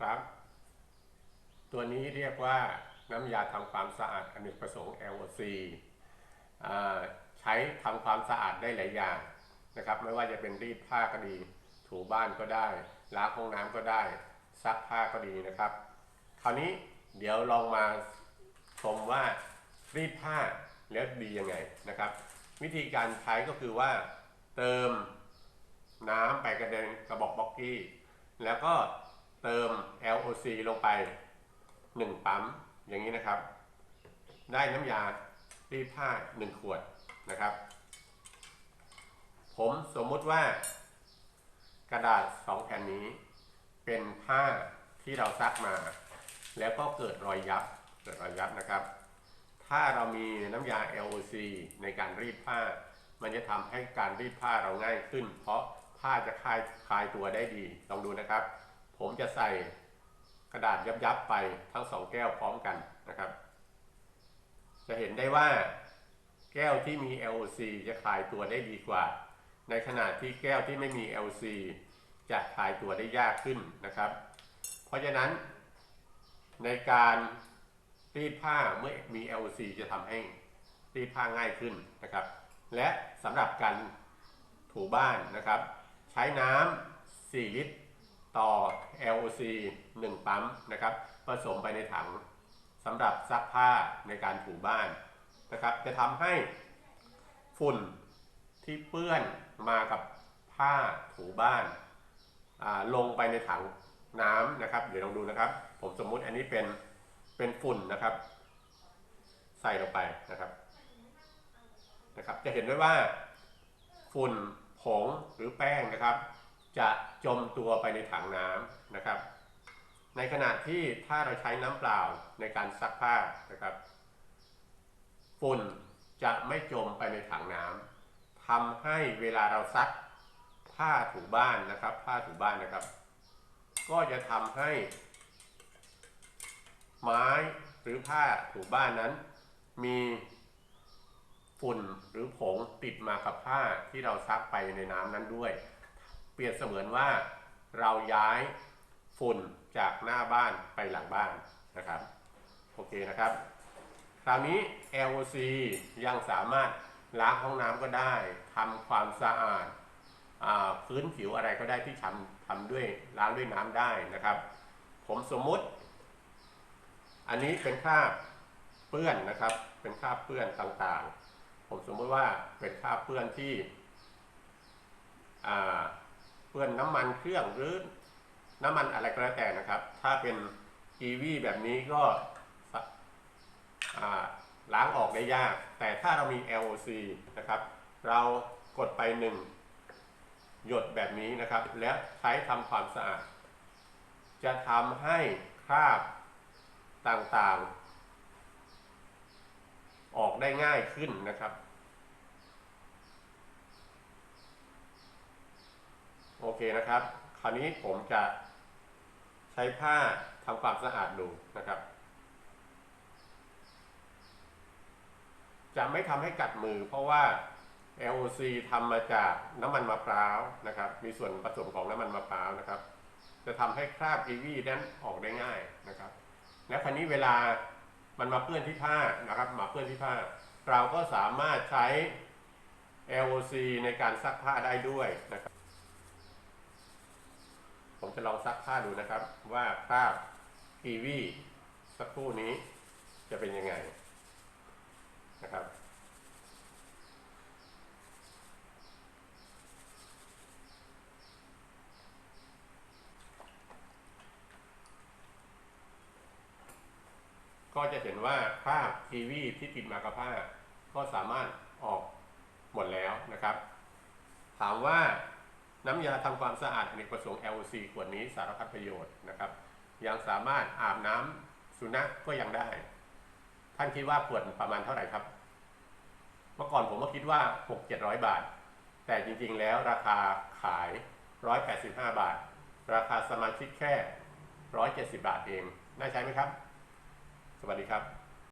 ครับ ตัวนี้เรียกว่าน้ำยาทำความสะอาดอเนกประสงค์ LOC ใช้ทำความสะอาดได้หลายอย่างนะครับ ไม่ว่าจะเป็นรีดผ้าก็ดี ถูบ้านก็ได้ ล้างห้องน้ำก็ได้ ซักผ้าก็ดีนะครับ คราวนี้เดี๋ยวลองมาชมว่ารีดผ้าแล้วดียังไงนะครับ วิธีการใช้ก็คือว่าเติมน้ำไปกระเด็นกระบอกบ็อกกี้ แล้วก็ เติม LOC ลงไป 1 ปั๊มอย่างนี้นะครับ ได้น้ำยารีดผ้า 1 ขวดนะครับ ผมสมมุติว่ากระดาษ 2 แผ่นนี้ เป็นผ้าที่เราซักมา แล้วก็เกิดรอยยับเกิดรอยยับนะครับ ถ้าเรามีน้ำยา LOC ในการรีดผ้า มันจะทำให้การรีดผ้าเราง่ายขึ้น เพราะผ้าจะคลายคลายตัวได้ดี ลองดูนะครับ ผมจะใส่กระดาษยับๆไปทั้งสองแก้วพร้อมกันนะครับ จะเห็นได้ว่าแก้วที่มี LOC จะคลายตัวได้ดีกว่า ในขณะที่แก้วที่ไม่มี LOC จะคลายตัวได้ยากขึ้นนะครับ เพราะฉะนั้น ในการรีดผ้าเมื่อมี LOC จะทำให้รีดผ้าง่ายขึ้นนะครับ และสำหรับการถูบ้านนะครับ ใช้น้ำ4ลิตร ต่อ LOC 1 ปั๊มนะครับผสมไปในถังสำหรับซักผ้าในการถูบ้านนะครับ จะทำให้ฝุ่นที่เปื้อนมากับผ้าถูบ้านาลงไปในถังน้ำนะครับ เดี๋ยวลองดูนะครับ ผมสมมุติอันนี้เป็นเป็นฝุ่นนะครับ ใส่ลงไปนะครับนะครับ จะเห็นได้ว่าฝุ่นผงหรือแป้งนะครับ จะจมตัวไปในถังน้ำนะครับ ในขณะที่ถ้าเราใช้น้ำเปล่าในการซักผ้านะครับฝุ่นจะไม่จมไปในถังน้ำทำให้เวลาเราซักผ้าถูบ้านนะครับ ผ้าถูบ้านนะครับ ก็จะทำให้ ไม้หรือผ้าถูบ้านนั้น มีฝุ่นหรือผงติดมากับผ้าที่เราซักไปในน้ำนั้นด้วย ปรียบเสมือนว่าเราย้ายฝุ่นจากหน้าบ้านไปหลังบ้านนะครับโอเคนะครับ คราวนี้ LOC ยังสามารถล้างห้องน้ำก็ได้ทำความสะอาดาพื้นผิวอะไรก็ได้ที่ทำทำด้วยล้างด้วยน้ำได้นะครับ ผมสมมุติ อันนี้เป็นคราบเปื้อนนะครับ เป็นคราบเปื้อนต่างๆ ผมสมมติว่าเป็นคราบเปื้อนที่อ่า เปื้อนน้ำมันเครื่องหรือน้ำมันอะไรก็แล้วแต่นะครับ ถ้าเป็นกีวีแบบนี้ก็ล้างออกได้ยาก แต่ถ้าเรามี LOC นะครับ เรากดไปหนึ่งหยดแบบนี้นะครับ แล้วใช้ทำความสะอาด จะทำให้คราบต่างๆ ออกได้ง่ายขึ้นนะครับ โอเคนะครับ คราวนี้ผมจะใช้ผ้าทำความสะอาดดูนะครับ จะไม่ทำให้กัดมือเพราะว่า LOC ทำมาจากน้ำมันมะพร้าวนะครับ มีส่วนผสมของน้ำมันมะพร้าวนะครับ จะทำให้คราบกีวีนั้นออกได้ง่ายนะครับ และคราวนี้เวลามันมาเปื้อนที่ผ้านะครับ มาเปื้อนที่ผ้า เราก็สามารถใช้ LOC ในการซักผ้าได้ด้วยนะครับ ผมจะลองซักผ้าดูนะครับ ว่าคราบกีวีสักครู่นี้จะเป็นยังไงนะครับก็จะเห็นว่าคราบกีวีที่ติดมากับผ้าก็สามารถออกหมดแล้วนะครับ ถามว่า น้ำยาทำความสะอาดอเนกประสงค์ LOC ขวดนี้สารพัดประโยชน์นะครับ ยังสามารถอาบน้ำสุนัขก็ยังได้ ท่านคิดว่าขวดประมาณเท่าไหร่ครับ เมื่อก่อนผมก็คิดว่า 6 700 บาท แต่จริงๆแล้วราคาขาย 185 บาท ราคาสมาชิกแค่ 170 บาทเอง น่าใช้ไหมครับ สวัสดีครับ